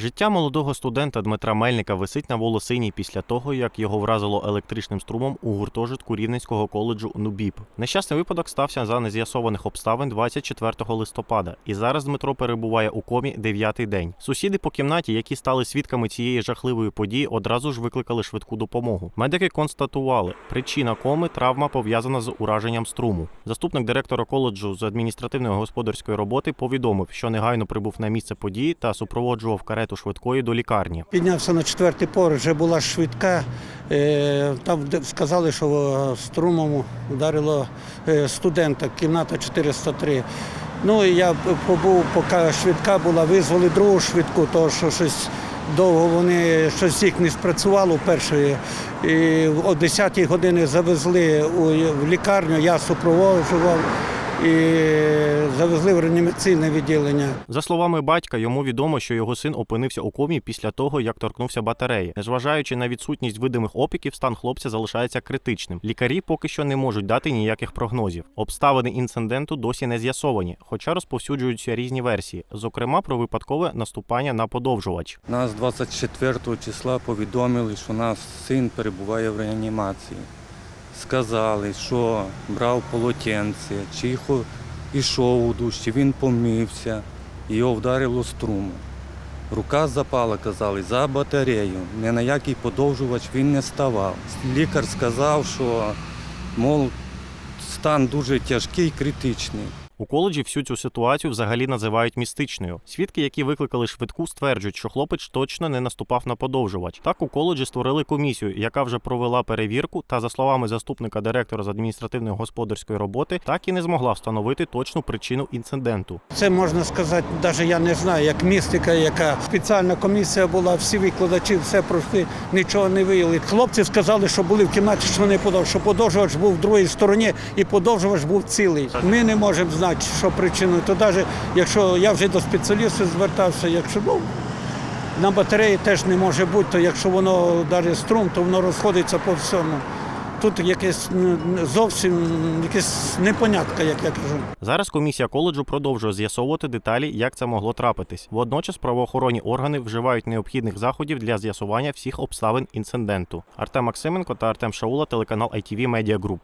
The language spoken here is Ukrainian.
Життя молодого студента Дмитра Мельника висить на волосині після того, як його вразило електричним струмом у гуртожитку Рівненського коледжу НУБІП. Нещасний випадок стався за нез'ясованих обставин 24 листопада, і зараз Дмитро перебуває у комі дев'ятий день. Сусіди по кімнаті, які стали свідками цієї жахливої події, одразу ж викликали швидку допомогу. Медики констатували, причина коми травма пов'язана з ураженням струму. Заступник директора коледжу з адміністративної господарської роботи повідомив, що негайно прибув на місце події та супроводжував карету швидкої до лікарні. Піднявся на четвертий поверх, вже була швидка. Е, Там сказали, що е, струмом ударило е, студента, кімната 403. Ну і я побув, поки швидка була, визвали другу швидку, тому що щось довго вони щось їх не спрацювало першої. І о 10-й годині завезли в лікарню, я супроводжував і завезли в реанімаційне відділення. За словами батька, йому відомо, що його син опинився у комі після того, як торкнувся батареї. Незважаючи на відсутність видимих опіків, стан хлопця залишається критичним. Лікарі поки що не можуть дати ніяких прогнозів. Обставини інциденту досі не з'ясовані, хоча розповсюджуються різні версії, зокрема про випадкове наступання на подовжувач. Нас 24 числа повідомили, що наш син перебуває в реанімації. Сказали, що брав полотенце, чи ішов у душі, він помився, його вдарило струмом. Рука запала, казали, за батарею. Ні на який подовжувач він не ставав. Лікар сказав, що мол, стан дуже тяжкий, критичний. У коледжі всю цю ситуацію взагалі називають містичною. Свідки, які викликали швидку, стверджують, що хлопець точно не наступав на подовжувач. Так у коледжі створили комісію, яка вже провела перевірку, та за словами заступника директора з адміністративної господарської роботи, так і не змогла встановити точну причину інциденту. Це можна сказати, навіть я не знаю, як містика, яка спеціальна комісія була, всі викладачі, все пройшли, нічого не виявили. Хлопці сказали, що були в кімнаті, що не подовж, що подовжувач був в другій стороні і подовжувач був цілий. Ми не можемо знати, що причиною. То навіть якщо я вже до спеціалістів звертався, якщо ну, на батареї теж не може бути, то якщо воно навіть струм, то воно розходиться по всьому. Тут якесь зовсім якесь непонятка, як я кажу. Зараз комісія коледжу продовжує з'ясовувати деталі, як це могло трапитись. Водночас правоохоронні органи вживають необхідних заходів для з'ясування всіх обставин інциденту. Артем Максименко та Артем Шаула, телеканал ITV Media Group.